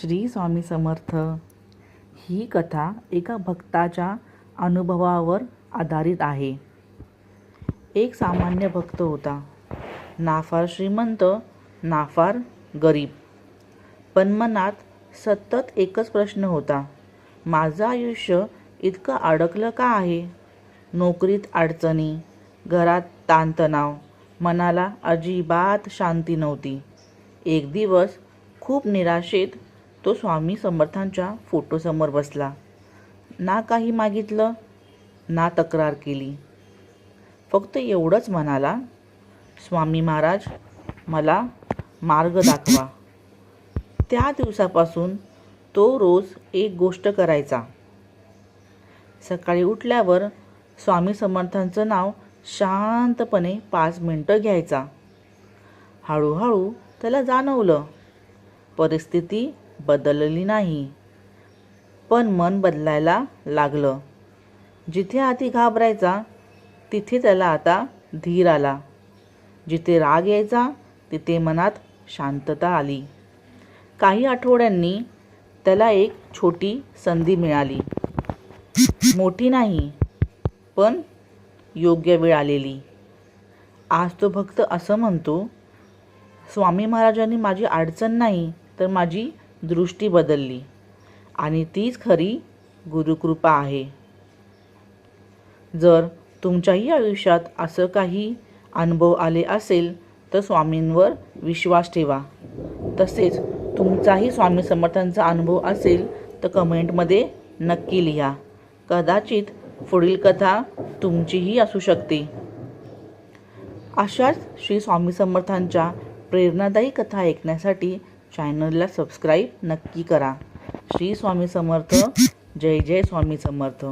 श्री स्वामी समर्थ. ही कथा एका भक्ताच्या अनुभवावर आधारित आहे. एक सामान्य भक्त होता. नाफार श्रीमंत नाफार गरीब. पण मनात सतत एकच प्रश्न होता. माझं आयुष्य इतकं अडकलं का आहे? नोकरीत अडचणी घरात ताणतणाव मनाला अजिबात शांती नव्हती. एक दिवस खूप निराशेत तो स्वामी समर्थांच्या फोटोसमोर बसला. ना काही मागितलं ना तक्रार केली. फक्त एवढंच म्हणाला स्वामी महाराज मला मार्ग दाखवा. त्या दिवसापासून तो रोज एक गोष्ट करायचा. सकाळी उठल्यावर स्वामी समर्थांचं नाव शांतपणे पाच मिनटं घ्यायचा. हळूहळू त्याला जाणवलं परिस्थिती बदलली नाही. पण मन बदलायला लागलं. जिथे आधी घाबरायचा तिथे त्याला आता धीर आला. जिथे राग यायचा तिथे मनात शांतता आली. काही आठवड्यांनी त्याला एक छोटी संधी मिळाली. मोठी नाही पण योग्य वेळ आलेली. आज तो भक्त असं म्हणतो स्वामी महाराजांनी माझी अडचण नाही तर माझी दृष्टी बदलली. आणि तीच खरी गुरुकृपा आहे. जर तुमच्याही आयुष्यात असं काही अनुभव आले असेल तर स्वामींवर विश्वास ठेवा. तसेच तुमचाही स्वामी समर्थांचा अनुभव असेल तर कमेंटमध्ये नक्की लिहा. कदाचित पुढील कथा तुमचीही असू शकते. अशाच श्री स्वामी समर्थांच्या प्रेरणादायी कथा ऐकण्यासाठी चॅनलला सबस्क्राईब नक्की करा. श्री स्वामी समर्थ. जय जय स्वामी समर्थ.